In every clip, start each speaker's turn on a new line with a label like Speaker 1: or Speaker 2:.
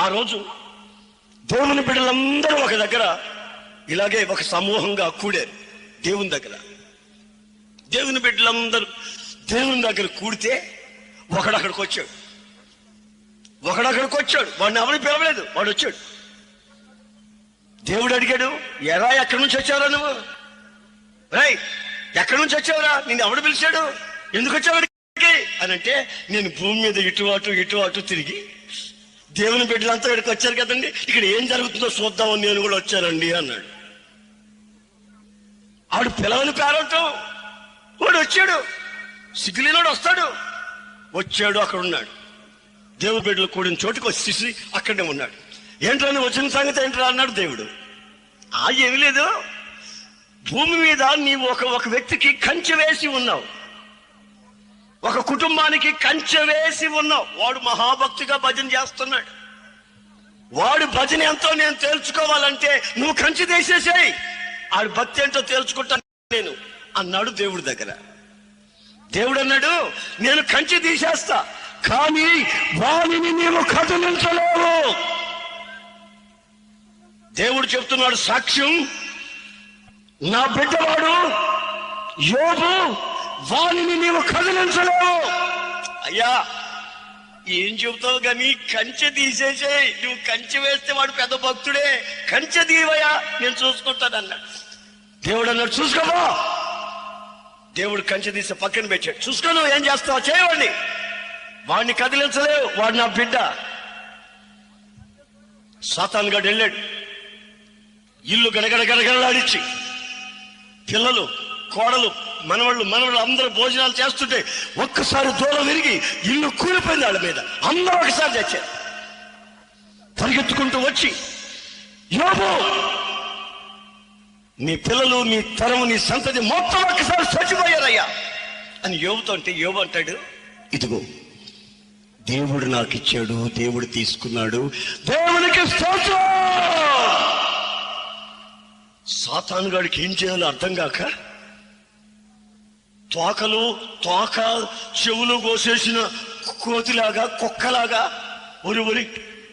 Speaker 1: ఆ రోజు దేవుని బిడ్డలందరూ ఒక దగ్గర ఇలాగే ఒక సమూహంగా కూడారు దేవుని దగ్గర. దేవుని బిడ్డలందరూ దేవుని దగ్గర కూడితే ఒకడు అక్కడికి వచ్చాడు. ఒకడు అక్కడికి వచ్చాడు. వాడిని ఎవరిని పిలవలేదు. వాడు వచ్చాడు. దేవుడు అడిగాడు ఎరా ఎక్కడి నుంచి వచ్చావురా నువ్వు? రై ఎక్కడి నుంచి వచ్చావురా? నేను ఎవడు పిలిచాడు? ఎందుకు వచ్చావు అని అంటే నేను భూమి మీద ఇటు అటు ఇటు అటు తిరిగి దేవుని బిడ్డలంతా ఇక్కడికి వచ్చారు కదండి. ఇక్కడ ఏం జరుగుతుందో చూద్దామని నేను కూడా వచ్చానండి అన్నాడు. ఆడు పిలవని పేరంటం వాడు వచ్చాడు. సిగ్గులేనాడు వస్తాడు. వచ్చాడు అక్కడ ఉన్నాడు. దేవుని బిడ్డలు కూడిన చోటుకు వచ్చేసి అక్కడే ఉన్నాడు. ఏంట్రా వచ్చిన సంగతి ఏంట్రా అన్నాడు దేవుడు. ఆ ఏమి లేదు. భూమి మీద నీవు ఒక ఒక వ్యక్తికి కంచె వేసి ఉన్నావు. ఒక కుటుంబానికి కంచె వేసి ఉన్నావు వాడు మహాభక్తిగా భజన చేస్తున్నాడు. వాడు భజన ఎంతో నేను తేల్చుకోవాలంటే నువ్వు కంచె తీసేసేయి. ఆడు భక్తి ఏంటో తేల్చుకుంటాను నేను అన్నాడు దేవుడి దగ్గర. దేవుడు అన్నాడు నేను కంచి తీసేస్తా కానీ వాణిని నీవు కదిలించలేవు. దేవుడు చెప్తున్నాడు సాక్ష్యం నా బిడ్డవాడు యోగు వాణిని నీవు కదిలించలేవు. అయ్యా ఏం చెబుతావు కానీ కంచె తీసేసేయ్ నువ్వు కంచె వేస్తే వాడు పెద్ద భక్తుడే. కంచె తీవయ్యా నేను చూసుకుంటానన్నాడు దేవుడు అన్నాడు చూసుకోవా దేవుడు కంచె తీసి పక్కన పెట్టాడు. చూసుకో నువ్వు ఏం చేస్తావు చేయవాడిని వాడిని కదిలించలేవు వాడు నా బిడ్డ. సాతాన్ గడు వెళ్ళాడు. ఇల్లు గడగడ గడగడలాడిచ్చి పిల్లలు కోడలు మనవాళ్ళు మనవాళ్ళు అందరూ భోజనాలు చేస్తుంటే ఒక్కసారి దూరం విరిగి ఇల్లు కూలిపోయింది వాళ్ళ మీద. అందరూ ఒకసారి తెచ్చారు పరిగెత్తుకుంటూ వచ్చి యోబు నీ పిల్లలు నీ తరము నీ సంతతి మొత్తం ఒక్కసారి చచ్చిపోయారయ్యా. అని యోబుతో అంటే యోబు అంటాడు ఇదిగో దేవుడు నాకు ఇచ్చాడు దేవుడు తీసుకున్నాడు దేవునికి స్తోత్రం. ఏం చేయాలో అర్థం కాక తోకలు తోక చెవులు కోసేసిన కోతిలాగా కుక్కలాగా ఒరి ఒరి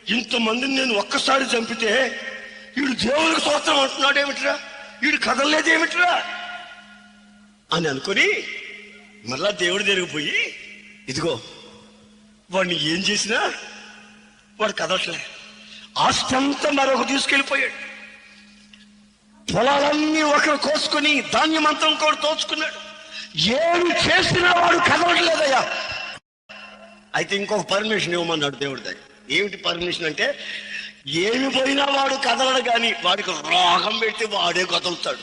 Speaker 1: ఇంతమందిని నేను ఒక్కసారి చంపితే వీడు దేవునికి స్తోత్రం అంటున్నాడు ఏమిట్రా వీడు కదలలేదేమిట్రా? అని అనుకొని మరలా దేవుడి దగ్గరికి పోయి ఇదిగో వాడిని ఏం చేసినా వాడు కదలట్లే. ఆస్తి అంతా మరొక తీసుకెళ్ళిపోయాడు. పొలాలన్నీ ఒకరు కోసుకొని ధాన్యం అంతా ఇంకోటి తోచుకున్నాడు. ఏమి చేసినా వాడు కదలట్లేదయ్యా అయితే ఇంకొక పర్మిషన్ ఇవ్వమన్నాడు దేవుడి దగ్గర. ఏమిటి పర్మిషన్ అంటే ఏమి పోయినా వాడు కదలడు కానీ వాడికి రోగం పెడితే వాడే కదులుతాడు.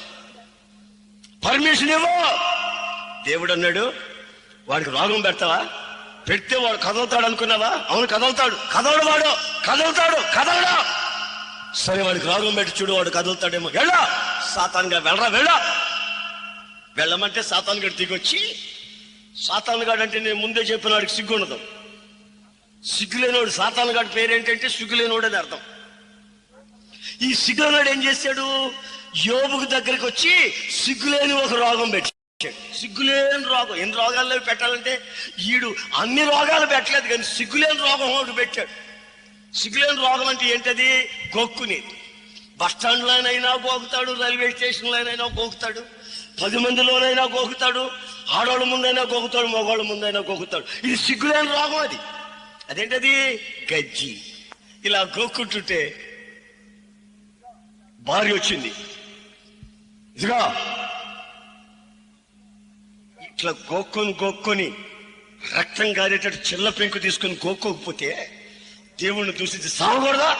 Speaker 1: పర్మిషన్ ఇవ్వ. దేవుడు అన్నాడు వాడికి రోగం పెడతావా? పెడితే వాడు కదులుతాడు అనుకున్నావా? అవును కదులుతాడు. కదలడు వాడు. కదులుతాడు. కదలడా. సరే వాడికి రోగం పెట్టి చూడు వాడు కదులుతాడేమో. వెళ్ళా. సాతాన్గా వెళ్ళరా వెళ్ళా. వెళ్ళమంటే సాతాన్ గడి దిగొచ్చి సాతాన్ గాడు అంటే నేను ముందే చెప్పిన వాడికి సిగ్గు ఉండదు సిగ్గులేనోడు సాతాన్ గాడి పేరేంటంటే సిగ్గులేనోడు అని అర్థం. ఈ సిగ్గులేనోడు ఏం చేశాడు? యోబుకు దగ్గరికి వచ్చి సిగ్గులేని ఒక రోగం పెట్టాడు. సిగ్గులేని రోగం. ఎన్ని రోగాల్లో పెట్టాలంటే ఈడు అన్ని రోగాలు పెట్టలేదు కానీ సిగ్గులేని రోగం ఒకటి పెట్టాడు. సిగ్గులేని రోగం అంటే ఏంటది? గొక్కుని. బస్ స్టాండ్లోనైనా గోకుతాడు రైల్వే స్టేషన్లోనైనా గోకుతాడు పది మందిలోనైనా గోకుతాడు ఆడవాళ్ళ ముందైనా గోకుతాడు మగవాళ్ళ ముందైనా గోకుతాడు. ఇది సిగ్గులేని రాగం అది. అదేంటది? గజ్జి. ఇలా గోక్కుంటుంటే భార్య వచ్చింది. ఇదిగా. ఇట్లా గోక్కొని గోక్కొని రక్తం గారేటట్టు చిల్ల పెంకు తీసుకొని గోక్కోకపోతే దేవుణ్ణి దూషించి సావకూడదా?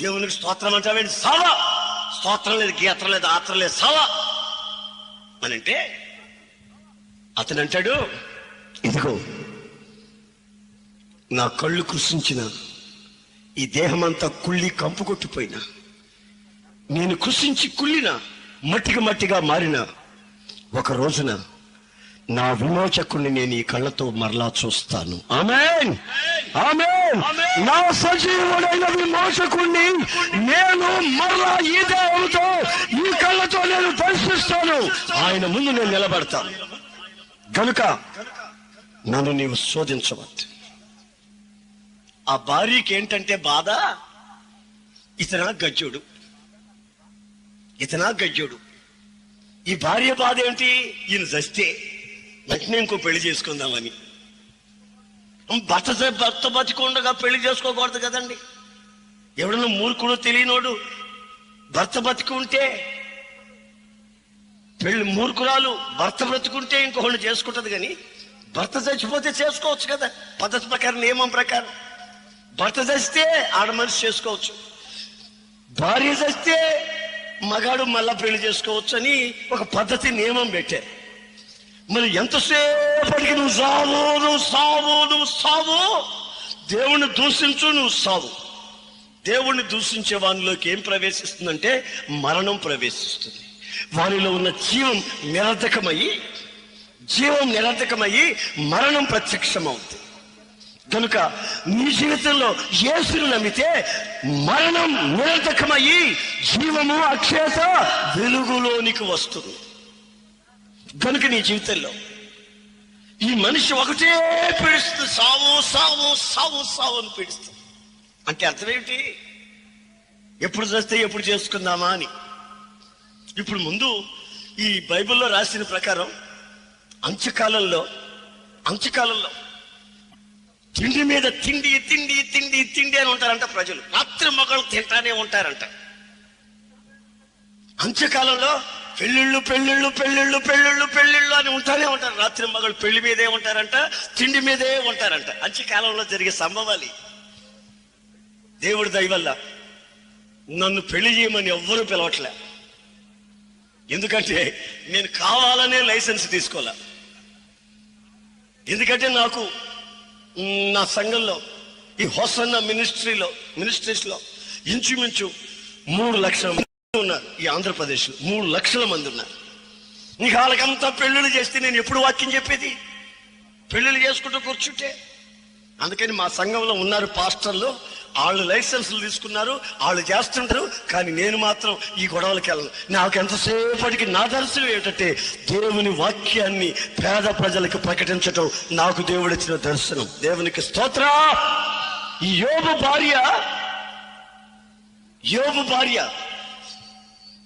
Speaker 1: దేవునికి స్తోత్రం అంటావేంటి? సావా! స్తోత్రం లేదు గీత్రం లేదు ఆత్రం లేదు సావా! అని అంటే అతను అంటాడు ఇదిగో నా కళ్ళు కృషించిన ఈ దేహమంతా కుళ్ళి కంపు కొట్టిపోయినా నేను కృషించి కుళ్ళిన మట్టికి మట్టిగా మారిన ఒక రోజున నా విమోచకుణ్ణి నేను ఈ కళ్ళతో మరలా చూస్తాను. ఆమేన్! ఆమేన్! నా సజీవుడైన విమోచకుణ్ణి నేను మరలా ఈ దేహంతో ఈ కళ్ళతో నేను దర్శిస్తాను ఆయన ముందు నేను నిలబడతాను. గనుక నన్ను నీవు శోధించవద్దు. ఆ భార్యకి ఏంటంటే బాధ? ఇతనా గజ్జుడు. ఇతనా గజ్జుడు. ఈ భార్య బాధ ఏంటి? ఈయన చస్తే వెంటనే ఇంకో పెళ్ళి చేసుకుందామని. భర్త భర్త బతికుండగా పెళ్ళి చేసుకోకూడదు కదండి. ఎవడన్నా మూర్ఖుడు తెలియనోడు భర్త బతుకుంటే పెళ్ళి మూర్ఖురాలు భర్త బ్రతుకుంటే ఇంకొకళ్ళు చేసుకుంటది కానీ భర్త చచ్చిపోతే చేసుకోవచ్చు కదా. పద్ధతి ప్రకారం నియమం ప్రకారం. భర్త చస్తే ఆడ మనిషి చేసుకోవచ్చు. భార్య చస్తే మగాడు మళ్ళా పెళ్ళి చేసుకోవచ్చు అని ఒక పద్ధతి నియమం పెట్టారు. మరి ఎంతసేపటికి నువ్వు సావు నువ్వు సావు నువ్వు సావు? దేవుణ్ణి దూషించు నువ్వు సావు. దేవుణ్ణి దూషించే వానిలోకి ఏం ప్రవేశిస్తుందంటే మరణం ప్రవేశిస్తుంది. వారిలో ఉన్న జీవం నిరర్ధకమయ్యి జీవం నిరర్ధకమయ్యి మరణం ప్రత్యక్షమవుతుంది. కనుక నీ జీవితంలో యేసును నమ్మితే మరణం నిరర్ధకమయ్యి జీవము అక్షేత వెలుగులోనికి వస్తుంది. కనుక నీ జీవితంలో ఈ మనిషి ఒకటే పీడిస్తుంది సావు సావు సావు సావు అని పీడిస్తుంది అంటే అర్థమేమిటి? ఎప్పుడు చేస్తే ఎప్పుడు చేసుకుందామా అని. ఇప్పుడు ముందు ఈ బైబిల్లో రాసిన ప్రకారం అంచకాలంలో అంచకాలంలో తిండి మీద తిండి తిండి తిండి తిండి అని ఉంటారంట ప్రజలు. రాత్రి మొగలు తింటానే ఉంటారంట. అంత్యకాలంలో పెళ్ళిళ్ళు పెళ్ళిళ్ళు పెళ్ళిళ్ళు పెళ్ళిళ్ళు పెళ్ళిళ్ళు అని ఉంటానే ఉంటారు. రాత్రి మగలు పెళ్ళి మీదే ఉంటారంట తిండి మీదే ఉంటారంట. అంత్యకాలంలో జరిగే సంభవాలు దేవుడి దయవల్ల నన్ను పెళ్ళి చేయమని ఎవ్వరూ పిలవట్లే. ఎందుకంటే నేను కావాలనే లైసెన్స్ తీసుకోలే. ఎందుకంటే నాకు నా సంఘంలో ఈ హోసన్న మినిస్ట్రీలో మినిస్ట్రీస్లో ఇంచుమించు మూడు లక్షల మంది ఉన్నారు ఈ ఆంధ్రప్రదేశ్లో. మూడు లక్షల మంది ఉన్నారు. నీకు వాళ్ళకంతా పెళ్ళిళ్ళు చేస్తే నేను ఎప్పుడు వాక్యం చెప్పేది? పెళ్ళిళ్ళు చేసుకుంటూ కూర్చుంటే? అందుకని మా సంఘంలో ఉన్నారు పాస్టర్లు వాళ్ళు లైసెన్సులు తీసుకున్నారు వాళ్ళు చేస్తుంటారు కానీ నేను మాత్రం ఈ గొడవలకి వెళ్ళను. నాకు ఎంతసేపటికి నా దర్శనం ఏంటంటే దేవుని వాక్యాన్ని పేద ప్రజలకు ప్రకటించటం నాకు దేవుడిచ్చిన దర్శనం. దేవునికి స్తోత్ర. ఈ యోగు భార్య యోగు భార్య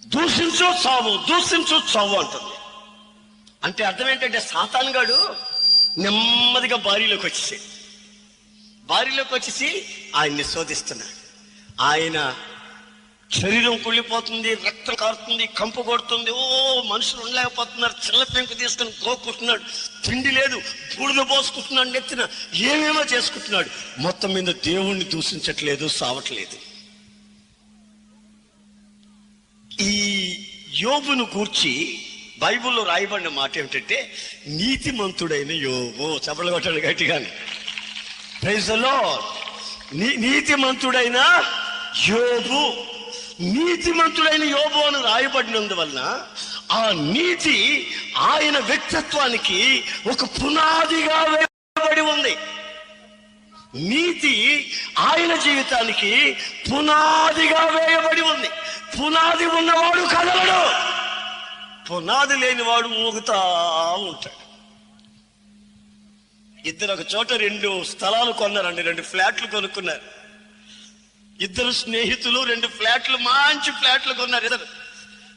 Speaker 1: దూషించు చావు దూషించు చావు అంటుంది. అంటే అర్థం ఏంటంటే సాతాన్గాడు నెమ్మదిగా భార్యలోకి వచ్చేసి భార్యలోకి వచ్చేసి ఆయన్ని శోధిస్తున్నాడు ఆయన శరీరం కుళ్ళిపోతుంది రక్తం కారుతుంది కంపు కొడుతుంది. ఓ మనుషులు ఉండలేకపోతున్నారు. చిల్ల పెంకు తీసుకుని కోక్కుంటున్నాడు. తిండి లేదు బూడిద పోసుకుంటున్నాడు నెత్తిన ఏమేమో చేసుకుంటున్నాడు. మొత్తం మీద దేవుణ్ణి దూషించట్లేదు సావట్లేదు. ఈ యోబును కూర్చి బైబిల్లో రాయబడిన మాట ఏమిటంటే నీతిమంతుడైన యోబు. చెప్పలు కొట్టాడు గట్టిగానే. ప్రజలో నీతిమంతుడైన యోబు నీతిమంతుడైన యోబు అని రాయబడినందువలన ఆ నీతి ఆయన వ్యక్తిత్వానికి ఒక పునాదిగా వేయబడి ఉంది. నీతి ఆయన జీవితానికి పునాదిగా వేయబడి ఉంది. పునాది ఉన్నవాడు కదలడు. పునాది లేనివాడు ఊగుతా ఉంటాడు. ఇద్దరు ఒక చోట రెండు స్థలాలు కొన్నారండి రెండు ఫ్లాట్లు కొనుక్కున్నారు. ఇద్దరు స్నేహితులు రెండు ఫ్లాట్లు మంచి ఫ్లాట్లు కొన్నారు. ఇద్దరు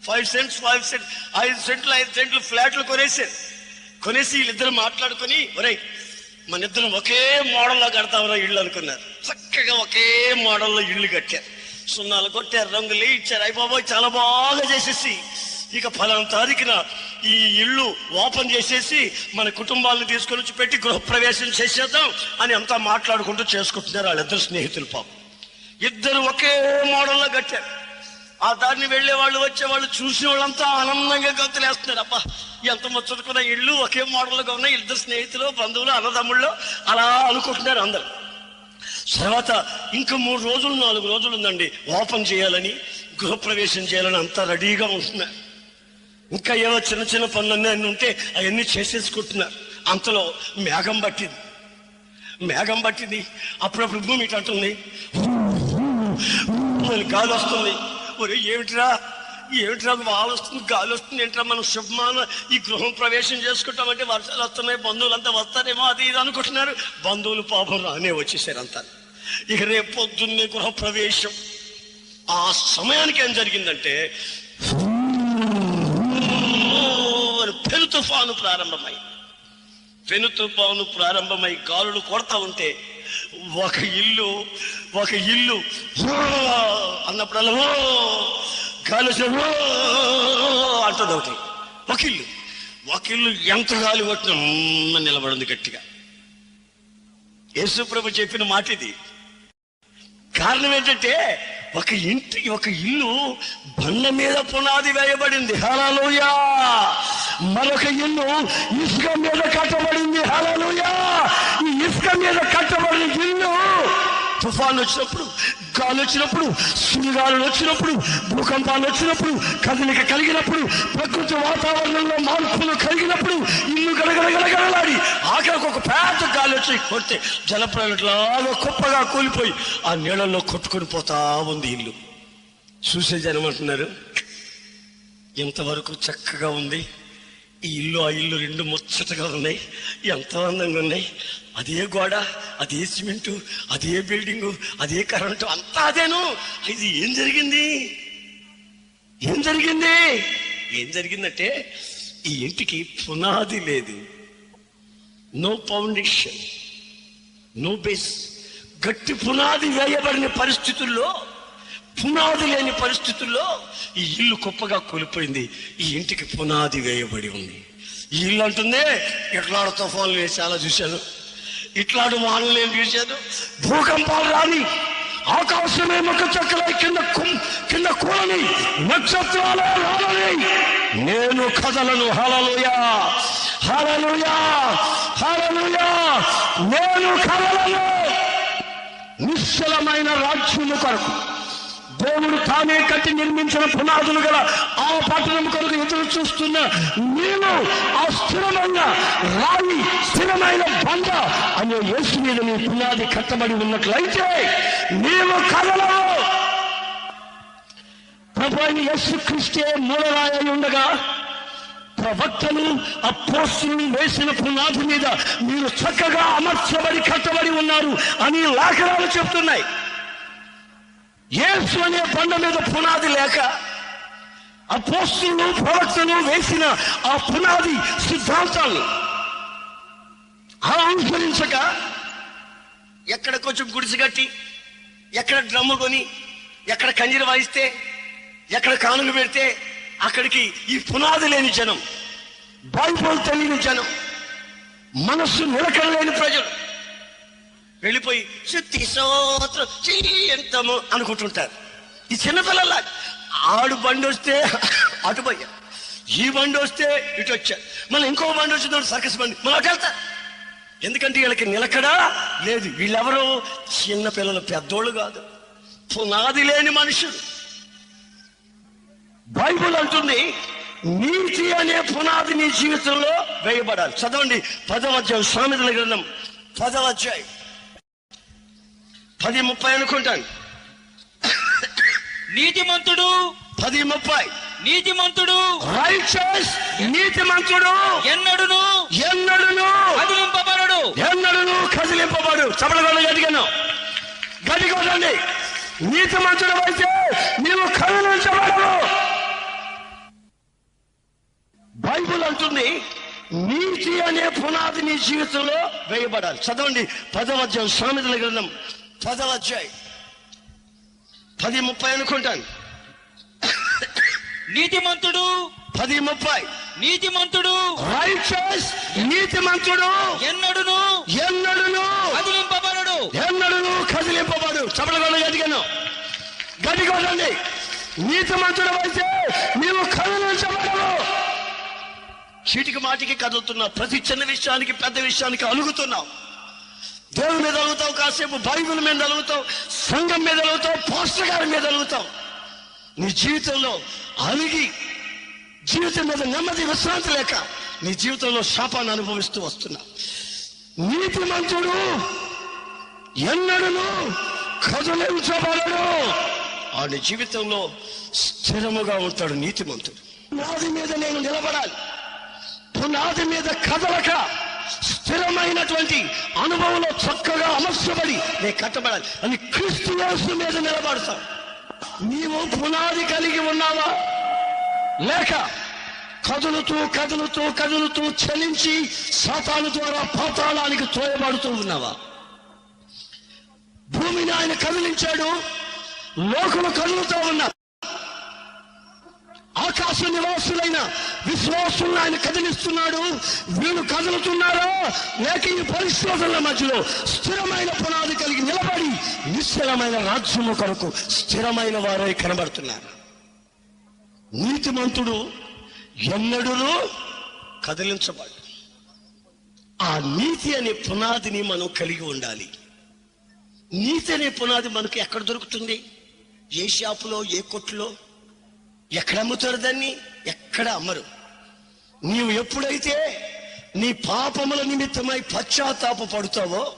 Speaker 1: ఫైవ్ సెంట్స్ ఫైవ్ సెంట్ ఐదు సెంట్లు ఐదు సెంట్లు ఫ్లాట్లు కొనేసారు కొనేసి వీళ్ళిద్దరు మాట్లాడుకొని ఒరేయ్ మన ఇద్దరం ఒకే మోడల్లో కడతామరా ఇళ్ళు అనుకున్నారు. చక్కగా ఒకే మోడల్లో ఇళ్ళు కట్టారు. సున్నాలు కొట్టారు రంగులు ఇచ్చారు. అయిపోబోయ్ చాలా బాగా చేసేసి ఇక ఫలానా తారీఖున ఈ ఇల్లు ఓపెన్ చేసేసి మన కుటుంబాలను తీసుకొని వచ్చి పెట్టి గృహప్రవేశం చేసేద్దాం అని అంతా మాట్లాడుకుంటూ చేసుకుంటున్నారు వాళ్ళిద్దరు స్నేహితులు పాపం. ఇద్దరు ఒకే మోడల్లో కట్టారు. ఆ దారిని వెళ్ళే వాళ్ళు వచ్చే వాళ్ళు చూసిన వాళ్ళంతా ఆనందంగా గంతులేస్తున్నారు. అబ్బా ఎంత ముచ్చటుకున్న ఇల్లు ఒకే మోడల్గా ఉన్నాయి ఇద్దరు స్నేహితులు బంధువులు అన్నదమ్ముళ్ళు అలా అనుకుంటున్నారు అందరు. తర్వాత ఇంకా మూడు రోజులు నాలుగు రోజులు ఉందండి ఓపెన్ చేయాలని గృహప్రవేశం చేయాలని అంతా రెడీగా ఉంటున్నారు. ఇంకా ఏవో చిన్న చిన్న పనులన్నీ అన్నీ ఉంటే అవన్నీ చేసేసుకుంటున్నారు. అంతలో మేఘం పట్టింది. మేఘం పట్టింది. అప్పుడప్పుడు భూమి ఇటు అంటుంది. గాలి వస్తుంది. ఒరే ఏమిట్రా? ఏమిట్రా? గాలి వస్తుంది గాలి వస్తుంది. ఏంట్రా మనం శుభమాన? ఈ గృహం ప్రవేశం చేసుకుంటామంటే వర్షాలు వస్తున్నాయి బంధువులంతా వస్తారేమో అది ఇది అనుకుంటున్నారు. బంధువులు పాపం రానే వచ్చేసారు అంతా. ఇక రేపు పొద్దున్నే గృహ ప్రవేశం. ఆ సమయానికి ఏం జరిగిందంటే పెను తుఫాను ప్రారంభమై పెను తుఫాను ప్రారంభమై గాలులు కొడతా ఉంటే ఒక ఇల్లు ఒక ఇల్లు అన్నప్పుడల్లా గాలి అంటుంది ఒకటి. ఒక ఇల్లు ఒక ఇల్లు ఎంత గాలి కొట్టిన నిలబడింది గట్టిగా. యేసుప్రభు చెప్పిన మాట ఇది కారణం ఏంటంటే ఒక ఇంటి ఒక ఇల్లు బండ మీద పునాది వేయబడింది. హలలుయా మరొక ఇల్లు ఇసుక మీద కట్టబడింది. హలలుయా ఈ ఇసుక మీద కట్టబడిన ఇల్లు తుఫాన్లు వచ్చినప్పుడు గాలి వచ్చినప్పుడు సుడిగాలు వచ్చినప్పుడు భూకంపాలు వచ్చినప్పుడు కదలిక కలిగినప్పుడు ప్రకృతి వాతావరణంలో మార్పులు కలిగినప్పుడు ఇల్లు గడగడగడగడలాడి ఆఖరికి ఒక పెద్ద గాలి వచ్చి కొడితే జలప్రలాగా కుప్పగా కూలిపోయి ఆ నీళ్ళల్లో కొట్టుకొని పోతా ఉంది ఇల్లు. చూసే జనం అంటున్నారు ఇంతవరకు చక్కగా ఉంది ఈ ఇల్లు ఆ ఇల్లు రెండు ముచ్చటగా ఉన్నాయి ఎంత అందంగా ఉన్నాయి. అదే గోడ అదే సిమెంటు అదే బిల్డింగు అదే కరెంటు అంతా అదేను. ఇది ఏం జరిగింది? ఏం జరిగింది? ఏం జరిగిందంటే ఈ ఇంటికి పునాది లేదు. నో ఫౌండేషన్ నో బేస్ గట్టి పునాది వేయబడిన పరిస్థితుల్లో పునాది లేని పరిస్థితుల్లో ఈ ఇల్లు గొప్పగా కూలిపోయింది. ఈ ఇంటికి పునాది వేయబడి ఉంది. ఈ ఇల్లు అంటుంది ఇట్లాడు తుఫాన్లు నేను చాలా చూశాను. ఇట్లాడు వానలు నేను చూశాను భూకంపాలు రాని ఆకాశమే ముఖ చక్కలై కింద కుం- కింద కూలని నక్షత్రాలే రాలని నేను కదలను. హలలుయా హలలుయా హలలుయా నేను కదలను. నిశ్చలమైన రాజ్యము కొరకు దేవుడు తానే కట్టి నిర్మించిన పునాదులు గల ఆ పట్టణం కొరకు ఎదురు చూస్తున్న నీవు ఆ స్థిరమైన రాయి స్థిరమైన బండ అనే యేసు మీద నీ పునాది కట్టబడి ఉన్నట్లయితే నీవు కదలవు. ప్రభు అయిన యేసు క్రిస్తే మూలరాయి ఉండగా ప్రవక్తలు అపోస్తులు వేసిన పునాది మీద మీరు చక్కగా అమర్చబడి కట్టబడి ఉన్నారు అని లేఖనాలు చెప్తున్నాయి. యేసు అనే బండ మీద పునాది లేక అపోస్తులు ప్రవక్తలు వేసిన ఆ పునాది సిద్ధాంతాలు అలా అనుసరించక ఎక్కడ కొంచెం గుడిసి కట్టి ఎక్కడ డ్రమ్ము కొని ఎక్కడ కంజీరు వాయిస్తే ఎక్కడ కానులు పెడితే అక్కడికి ఈ పునాది లేని జనం బైబుల్ తెలియని జనం మనస్సు నిలకడలేని ప్రజలు. వెళ్ళిపోయి శుద్ధి స్తోత్రం చెయ్యంతము అనుకుంటుంటారు. ఈ చిన్నపిల్లల ఆడు బండి వస్తే అటు పోయా ఈ బండి వస్తే ఇటు వచ్చా మళ్ళీ ఇంకో బండి వచ్చిందో సర్కస్ బండి మనం అటు వెళ్తా. ఎందుకంటే వీళ్ళకి నిలకడా లేదు. వీళ్ళెవరు చిన్న పిల్లలు పెద్దోళ్ళు కాదు. పునాది లేని మనుషులు. బైబుల్ అంటుంది నీతి అనే పునాది నీ జీవితంలో వేయబడాలి. చదవండి పదవ అధ్యాయం సామెతల గ్రంథం పదవ అధ్యాయం. పది ముప్పై అనుకుంటాను.
Speaker 2: నీతిమంతుడు.
Speaker 1: పది ముప్పై.
Speaker 2: నీతిమంతుడు.
Speaker 1: రైచస్ నీతి మంతుడు
Speaker 2: ఎన్నడును.
Speaker 1: ఎన్నడును.
Speaker 2: కదిలింపబడడు.
Speaker 1: ఎన్నడును కదిలింపబడు. చపడగొండ గడిగాను గడిగొండండి నీతి మంతుడు అయితే నీవు కదిలించబడవు. బైబుల్ అంటుంది నీతి అనే పునాది నీ జీవితంలో వేయబడాలి. చదవండి పదవ అధ్యాయం సామెతల గ్రంథం. పదవ అధ్యాయం. పది ముప్పై అనుకుంటాను.
Speaker 2: నీతిమంతుడు.
Speaker 1: పది ముప్పై.
Speaker 2: నీతిమంతుడు.
Speaker 1: రైచస్ నీతి మంతుడు
Speaker 2: ఎన్నడును.
Speaker 1: ఎన్నడును.
Speaker 2: కదిలింపబడడు.
Speaker 1: ఎన్నడూ కదిలింపబడు. చపడగొండ గడిగాను గడిగొండండి నీతి మంతుడు అయితే నీవు కదిలించబడవు. చీటికి మాటికి కదులుతున్నా ప్రతి చిన్న విషయానికి పెద్ద విషయానికి అలుగుతున్నావు. దేవుని మీద అలుగుతావు కాసేపు బైబిల్ మీద అలుగుతావు సంఘం మీద అలుగుతావు పోస్టర్ గారి మీద అలుగుతావు. నీ జీవితంలో అలిగి జీవితం మీద నెమ్మది విశ్రాంతి లేక నీ జీవితంలో శాపాన్ని అనుభవిస్తూ వస్తున్నా. నీతి మంతుడు ఎన్నడను కదలించబడడు ఆడి జీవితంలో స్థిరముగా ఉంటాడు నీతిమంతుడు. పునాది మీద నేను నిలబడాలి. పునాది మీద కదలక స్థిరమైనటువంటి అనుభవంలో చక్కగా అమర్చబడి నేను కట్టబడాలి. అని క్రీస్తు యేసు మీద నిలబడతావు. నీవు పునాది కలిగి ఉన్నావా? లేక కదులుతూ కదులుతూ కదులుతూ చలించి సాతాను ద్వారా పాతాళానికి తోయబడుతూ ఉన్నావా? భూమిని ఆయన కదిలించాడు. లోకము కదులుతూ ఉన్నారు ఆకాశ నివాసులైన విశ్వాసులను ఆయన కదిలిస్తున్నాడు. వీళ్ళు కదులుతున్నారో. లేక ఈ పరిశోధనల మధ్యలో స్థిరమైన పునాది కలిగి నిలబడి నిశ్చలమైన రాజ్యము కొరకు స్థిరమైన వారై కనబడుతున్నారు. నీతిమంతుడు ఎన్నడూ కదిలించబడు ఆ నీతి అనే పునాదిని మనం కలిగి ఉండాలి. నీతి అనే పునాది మనకు ఎక్కడ దొరుకుతుంది? ఏ షాపులో ఏ కొట్టులో ఎక్కడ అమ్ముతారు దాన్ని? ఎక్కడ అమ్మరు? నీవు ఎప్పుడైతే నీ పాపముల నిమిత్తమై పశ్చాత్తాప పడుతావో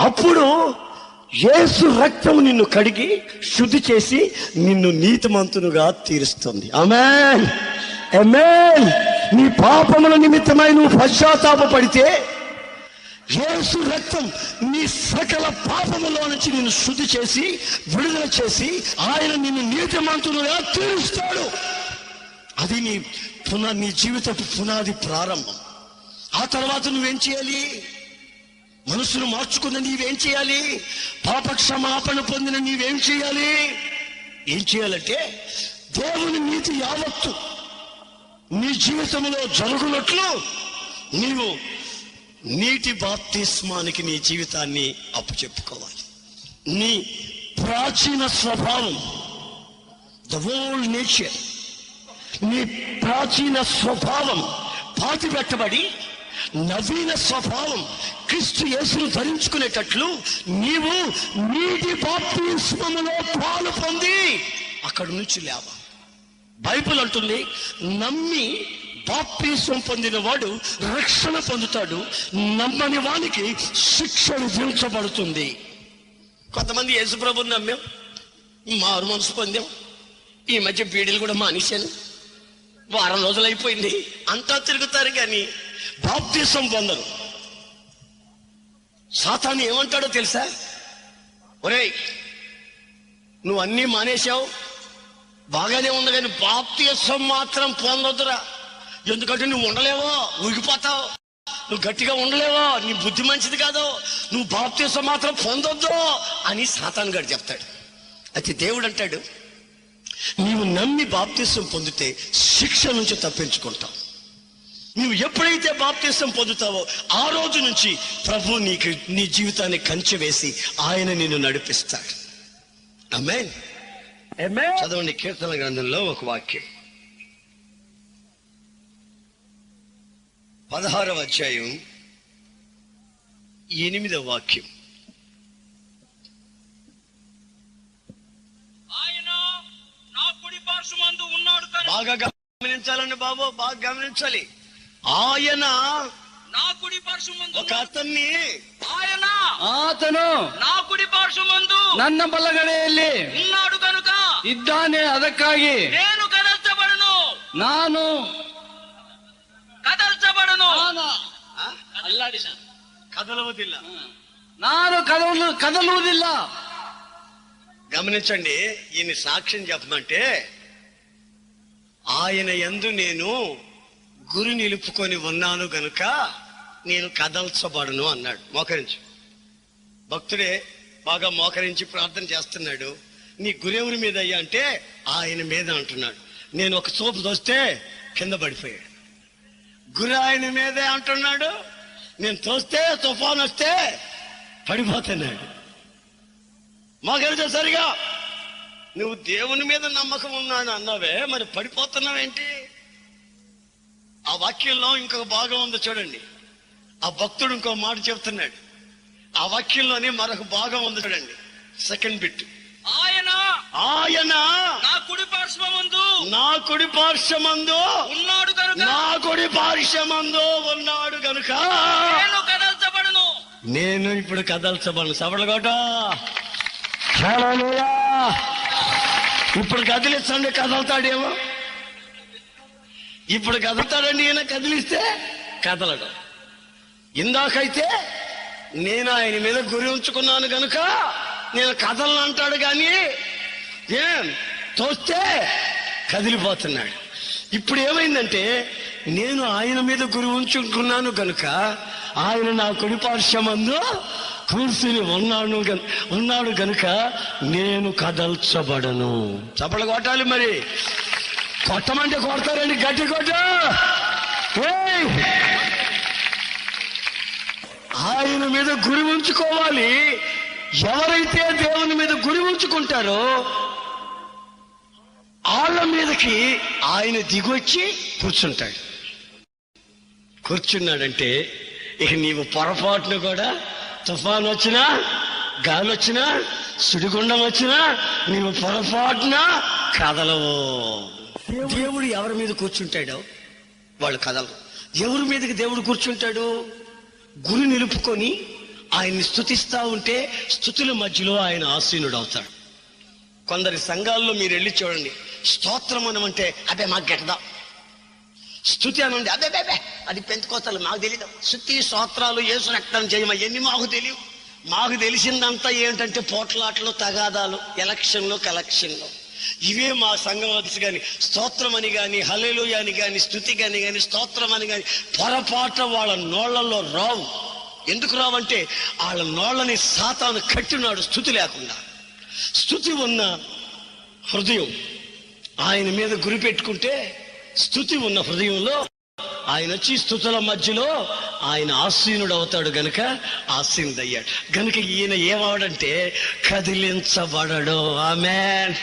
Speaker 1: అప్పుడు యేసు రక్తం నిన్ను కడిగి శుద్ధి చేసి నిన్ను నీతిమంతునుగా తీరుస్తుంది. అమెన్ అమెన్ నీ పాపముల నిమిత్తమై నువ్వు పశ్చాత్తాప పడితే యేసు రక్తం నీ సకల పాపములో నుంచి నిన్ను శుద్ధి చేసి విడుదల చేసి ఆయన నిన్ను నీతిమంతులుగా తీరుస్తాడు. అది నీ పునా నీ జీవితపు పునాది ప్రారంభం. ఆ తర్వాత నువ్వేం చేయాలి? మనసును మార్చుకున్న నీవేం చేయాలి? పాపక్షమాపణ పొందిన నీవేం చేయాలి? ఏం చేయాలంటే దేవుని నీతి యావత్తు నీ జీవితంలో జరుగునట్లు నీవు నీటి బాప్తిస్మానికి నీ జీవితాన్ని అప్పచెప్పుకోవాలి. నీ ప్రాచీన స్వభావం ద ఓల్డ్ నేచర్ నీ ప్రాచీన స్వభావం పాతిపెట్టబడి నవీన స్వభావం క్రీస్తు యేసును ధరించుకునేటట్లు నీవు నీటి బాప్తిస్మములో పాలు పొంది అక్కడి నుంచి లేవా. బైబిల్ అంటుంది నమ్మి బాప్తీసం పొందిన వాడు రక్షణ పొందుతాడు. నమ్మని వానికి శిక్ష విధించబడుతుంది. కొంతమంది యేసుప్రభుని నమ్మాం. మారు మనసు పొందాం. ఈ మధ్య బీడీలు కూడా మానేశాను. వారం రోజులు అయిపోయింది. అంతా తిరుగుతారు కానీ బాప్తీసం పొందరు. సాతాను ఏమంటాడో తెలుసా? ఒరేయ్ నువ్వు అన్నీ మానేశావు. బాగానే ఉంది కానీ బాప్తీసం మాత్రం పొందొద్దురా. ఎందుకంటే నువ్వు ఉండలేవో ఊగిపోతావు. నువ్వు గట్టిగా ఉండలేవో నీ బుద్ధి మంచిది కాదు. నువ్వు బాప్తీసం మాత్రం పొందొద్దు అని సాతాన్ గారు చెప్తాడు. అయితే దేవుడు అంటాడు నీవు నమ్మి బాప్తీసం పొందితే శిక్ష నుంచి తప్పించుకుంటావు. నువ్వు ఎప్పుడైతే బాప్తీసం పొందుతావో ఆ రోజు నుంచి ప్రభు నీకు నీ జీవితాన్ని కంచె వేసి ఆయన నిన్ను నడిపిస్తాడు. అమెన్ చదవండి కీర్తన గ్రంథంలో ఒక వాక్యం. పదహారవ అధ్యాయం ఎనిమిదవ వాక్యం
Speaker 2: ఆయన నా కుడి పార్శ్వమందు ఉన్నాడు కనుక
Speaker 1: బాగా గమనించాలండి బాబు బాగా గమనించాలి ఆయన
Speaker 2: నా కుడి పార్శ్వమందు
Speaker 1: ఒక అతన్ని
Speaker 2: ఆయన
Speaker 3: ಆತನು
Speaker 2: నా కుడి పార్శ్వమందు
Speaker 3: ನನ್ನ ಬಲಗಡೆಯಲ್ಲಿ
Speaker 2: ఉన్నాడు కనుక
Speaker 3: ಇದ್ದಾನೆ ಅದಕ್ಕಾಗಿ
Speaker 2: నేను కదల్చబడును
Speaker 3: ನಾನು
Speaker 1: కదలవదిల్ల
Speaker 3: ನಾನು ಕದಲು ಕದಲುವುದಿಲ್ಲ
Speaker 1: గమనించండి ఈయన సాక్ష్యం చెప్పమంటే ఆయన యందు నేను గురి నిలుపుకొని ఉన్నాను గనుక నేను కదల్చబడను అన్నాడు మోకరించు భక్తుడే బాగా మోకరించి ప్రార్థన చేస్తున్నాడు నీ గురెవరి మీద అయ్యా అంటే ఆయన మీద అంటున్నాడు నేను ఒక చూపు తోస్తే కింద పడిపోయాడు గురి ఆయన మీదే అంటున్నాడు నేను తోస్తే తుఫాన్ వస్తే పడిపోతున్నాడు. మాకెళ్తే సరిగా? నువ్వు దేవుని మీద నమ్మకం ఉన్నాను అన్నావే మరి పడిపోతున్నావేంటి? ఆ వాక్యంలో ఇంకొక భాగం ఉంది చూడండి. ఆ భక్తుడు ఇంకో మాట చెప్తున్నాడు. ఆ వాక్యంలోనే మరొక భాగం ఉంది చూడండి. సెకండ్ బిట్
Speaker 2: ఆయన?
Speaker 1: ఆయన?
Speaker 2: నా కుడి పార్శ్వమందు?
Speaker 1: నా కుడి పార్శ్వమందు?
Speaker 2: ఉన్నాడు కనుక?
Speaker 1: నా కుడి పార్శ్వమందు ఉన్నాడు గనుక
Speaker 2: నేను కదల్చబడును.
Speaker 1: నేను ఇప్పుడు కదల్చబడను. సబడగొట ఇప్పుడు కదిలించండి కదలతాడేమో? ఇప్పుడు కదులుతాడండి ఈయన కదిలిస్తే కదలడు. ఇందాకైతే నేను ఆయన మీద గురి ఉంచుకున్నాను గనుక నేను కథలు అంటాడు కానీ ఏం? తోస్తే కదిలిపోతున్నాడు. ఇప్పుడు ఏమైందంటే నేను ఆయన మీద గురి ఉంచుకున్నాను కనుక ఆయన నా కుడిపార్శ్వమందు కూర్చుని ఉన్నాను ఉన్నాడు కనుక నేను కదల్చబడను. చప్పలు కొట్టాలి మరి. కొట్టమంటే కొడతారండి గట్టి కొట్ట. ఆయన మీద గురి ఉంచుకోవాలి. ఎవరైతే దేవుని మీద గురి ఉంచుకుంటారో వాళ్ళ మీదకి ఆయన దిగొచ్చి కూర్చుంటాడు. కూర్చున్నాడంటే ఇక నీవు పొరపాటును కూడా తుఫాన్ వచ్చినా గాలి వచ్చినా సుడిగుండం వచ్చినా నీవు పొరపాటున కదలవు. దేవుడు ఎవరి మీద కూర్చుంటాడో వాళ్ళు కదలరు. ఎవరి మీదకి దేవుడు కూర్చుంటాడు? గురి నిలుపుకొని ఆయన్ని స్థుతిస్తూ ఉంటే స్థుతుల మధ్యలో ఆయన ఆసీనుడు అవుతాడు కొందరి సంఘాల్లో మీరు వెళ్ళి చూడండి. స్తోత్రం అనమంటే అదే మాకు గెట్టదా స్థుతి అనండి అదే బేబే అది పెంచుకోతలు మాకు తెలియదు స్థుతి స్తోత్రాలు ఏసు రక్తం చేయమ ఎన్ని మాకు తెలియవు మాకు తెలిసిందంతా ఏంటంటే పోట్లాట్లు తగాదాలు ఎలక్షన్లు కలెక్షన్లు. ఇవే మా సంఘం వచ్చి కానీ స్తోత్రం అని కానీ హల్లెలు అని కానీ స్థుతి కానీ కానీ స్తోత్రం అని కానీ పొరపాటు వాళ్ళ నోళ్ళలో రావు. ఎందుకు రావంటే వాళ్ళ నోళ్ళని సాతాను కట్టినాడు స్థుతి లేకుండా. స్థుతి ఉన్న హృదయం ఆయన మీద గురి పెట్టుకుంటే స్థుతి ఉన్న హృదయంలో ఆయన వచ్చి స్థుతుల మధ్యలో ఆయన ఆసీనుడు అవుతాడు గనుక ఆసీనుడు అయ్యాడు గనుక ఈయన ఏమవడంటే కదిలించబడడు. ఆమెన్.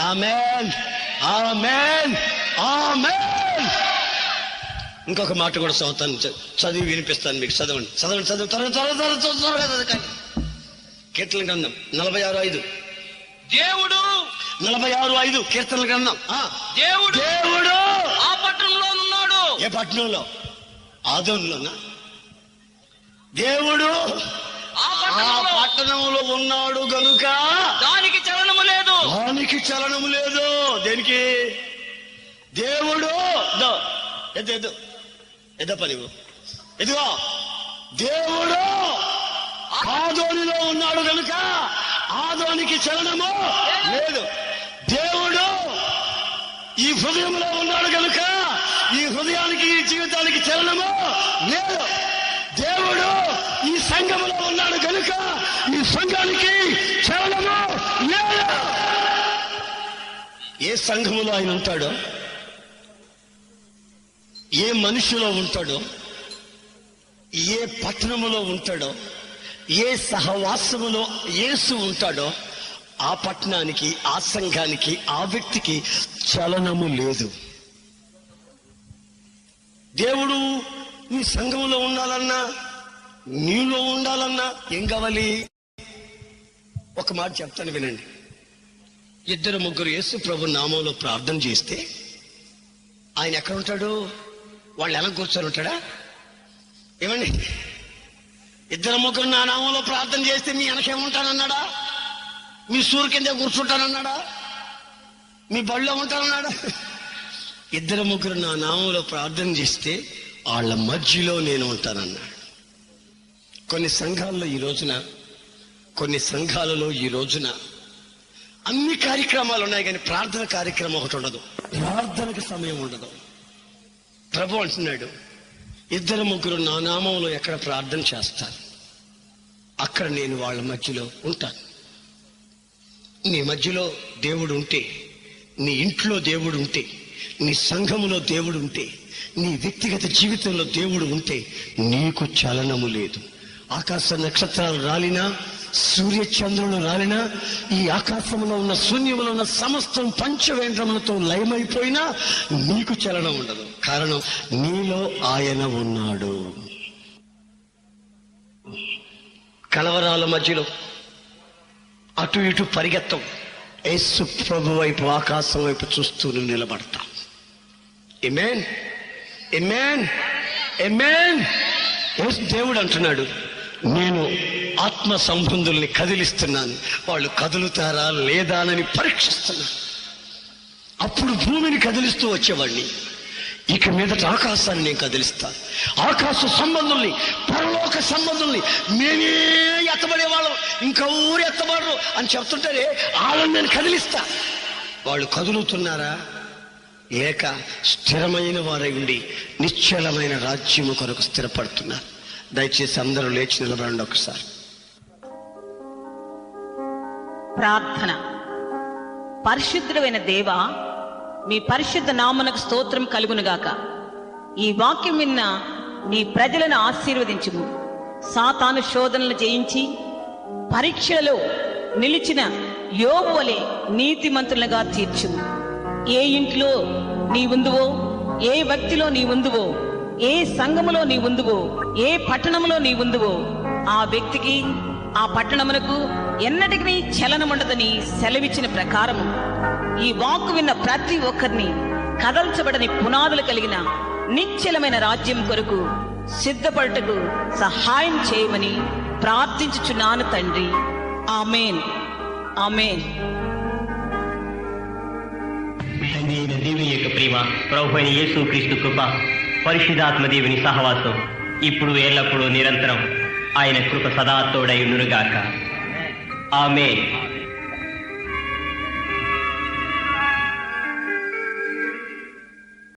Speaker 1: ఆమెన్. ఆమెన్. ఆమెన్. ఇంకొక మాట కూడా చదువుతాను. చదివి వినిపిస్తాను మీకు. చదవండి. చదవండి చదవండి త్వరగా త్వరగా త్వరగా త్వరగా చదవండి. కీర్తన గ్రంథం నలభై ఆరు ఐదు.
Speaker 2: దేవుడు
Speaker 1: నలభై ఆరు ఐదు కీర్తన గ్రంథం. ఆ,
Speaker 2: దేవుడు
Speaker 1: దేవుడు!
Speaker 2: ఆ పట్టణంలో ఉన్నాడు.
Speaker 1: ఏ పట్టణంలో? ఆదోన్లోనా? దేవుడు
Speaker 2: ఆ పట్టణంలో.
Speaker 1: ఉన్నాడు గనుక
Speaker 2: దానికి చలనము లేదు.
Speaker 1: దానికి చలనము లేదు. దేనికి? దేవుడు! దో, ఎద్దు ఎద్దు ఎద్ద పని ఇదిగో దేవుడు ఆదోనిలో ఉన్నాడు కనుక ఆదోనికి చలనము లేదు. దేవుడు ఈ హృదయంలో ఉన్నాడు కనుక ఈ హృదయానికి ఈ జీవితానికి చలనము లేదు. దేవుడు ఈ సంఘములో ఉన్నాడు కనుక ఈ సంఘానికి చలనము లేదు. ఏ సంఘములో ఆయన ఉంటాడో? ఏ మనిషిలో ఉంటాడో ఏ పట్టణములో ఉంటాడో ఏ సహవాసములో యేసు ఉంటాడో ఆ పట్టణానికి ఆ సంఘానికి ఆ వ్యక్తికి చలనము లేదు. దేవుడు నీ సంఘంలో ఉండాలన్నా నీలో ఉండాలన్నా ఏం కావాలి? ఒక మాట చెప్తాను వినండి. ఇద్దరు ముగ్గురు యేసు ప్రభు నామంలో ప్రార్థన చేస్తే ఆయన ఎక్కడ ఉంటాడు? వాళ్ళు ఎలా కూర్చొని ఉంటాడా? ఏమండి? ఇద్దరు ముగ్గురు నా నామంలో ప్రార్థన చేస్తే మీ వెనకేముంటానన్నాడా? మీ సూరు కింద కూర్చుంటానన్నాడా? మీ బళ్ళో ఉంటానన్నాడా? ఇద్దరు ముగ్గురు నా నామంలో ప్రార్థన చేస్తే వాళ్ళ మధ్యలో నేను ఉంటానన్నాడు. కొన్ని సంఘాల్లో ఈ రోజున కొన్ని సంఘాలలో ఈ రోజున అన్ని కార్యక్రమాలు ఉన్నాయి కానీ ప్రార్థన కార్యక్రమం ఒకటి ఉండదు. ప్రార్థనకు సమయం ఉండదు. ప్రభు అంటున్నాడు ఇద్దరు ముగ్గురు నా నామంలో ఎక్కడ ప్రార్థన చేస్తారు? అక్కడ నేను వాళ్ళ మధ్యలో ఉంటాను. నీ మధ్యలో దేవుడు ఉంటే నీ ఇంట్లో దేవుడు ఉంటే నీ సంఘములో దేవుడు ఉంటే నీ వ్యక్తిగత జీవితంలో దేవుడు ఉంటే నీకు చలనము లేదు. ఆకాశ నక్షత్రాలు రాలినా సూర్యచంద్రులు రాలినా ఈ ఆకాశంలో ఉన్న శూన్యములో ఉన్న సమస్తం పంచవేంద్రములతో లయమైపోయినా నీకు చలనం ఉండదు. కారణం నీలో ఆయన ఉన్నాడు. కలవరాల మధ్యలో అటు ఇటు పరిగెత్తం. యేసు ప్రభు వైపు ఆకాశం వైపు చూస్తూ నువ్వు నిలబడతాం ఎమేన్ ఎమేన్ ఎమేన్ దేవుడు అంటున్నాడు నేను ఆత్మ సంబంధుల్ని కదిలిస్తున్నాను. వాళ్ళు కదులుతారా లేదా అని పరీక్షిస్తున్నాను అప్పుడు భూమిని కదిలిస్తూ వచ్చేవాడిని. ఇక మీదట ఆకాశాన్ని నేను కదిలిస్తాను ఆకాశ సంబంధుల్ని పరలోక సంబంధుల్ని మేమే ఎత్తబడే వాళ్ళం ఇంకెవరు ఎత్తబడరు అని చెప్తుంటారే వాళ్ళని నేను కదిలిస్తా. వాళ్ళు కదులుతున్నారా? లేక స్థిరమైన వారై ఉండి నిశ్చలమైన రాజ్యము కొరకు స్థిరపడుతున్నారు. దయచేసి అందరూ లేచి నిలబడండి ఒకసారి.
Speaker 4: ప్రార్థన. పరిశుద్ధమైన దేవ మీ పరిశుద్ధ నామనకు స్తోత్రం కలుగునుగాక. ఈ వాక్యం విన్న నీ ప్రజలను ఆశీర్వదించుము. సాతాను శోధనలు జయించి పరీక్షలలో నిలిచిన యోగు నీతిమంతులుగా తీర్చుము. ఏ ఇంట్లో నీ ఉందువో ఏ వ్యక్తిలో నీ ఉందువో ఏ సంఘములో నీ ఉందువో ఏ పట్టణంలో నీ ఉందువో ఆ వ్యక్తికి ఆ పట్టణమునకు ఎన్నటికీ చలనముండదని సెలవిచ్చిన ప్రకారము. ఈ వాక్ విన్న ప్రతి ఒక్కరిని కదల్చబడని పునాదులు కలిగిన నిశ్చలమైన రాజ్యం కొరకు సిద్ధపడటకు సహాయం చేయమని ప్రార్థించుచున్నాను తండ్రి. ఆమెన్. ఆమెన్.
Speaker 5: తండ్రి అయిన దేవుని యొక్క ప్రేమ ప్రభు అయిన యేసు క్రీస్తు కృప పరిశుధాత్మ దేవుని సహవాసం ఇప్పుడు ఎల్లప్పుడూ నిరంతరం. ఆయన కృప సదా తోడై ఆమె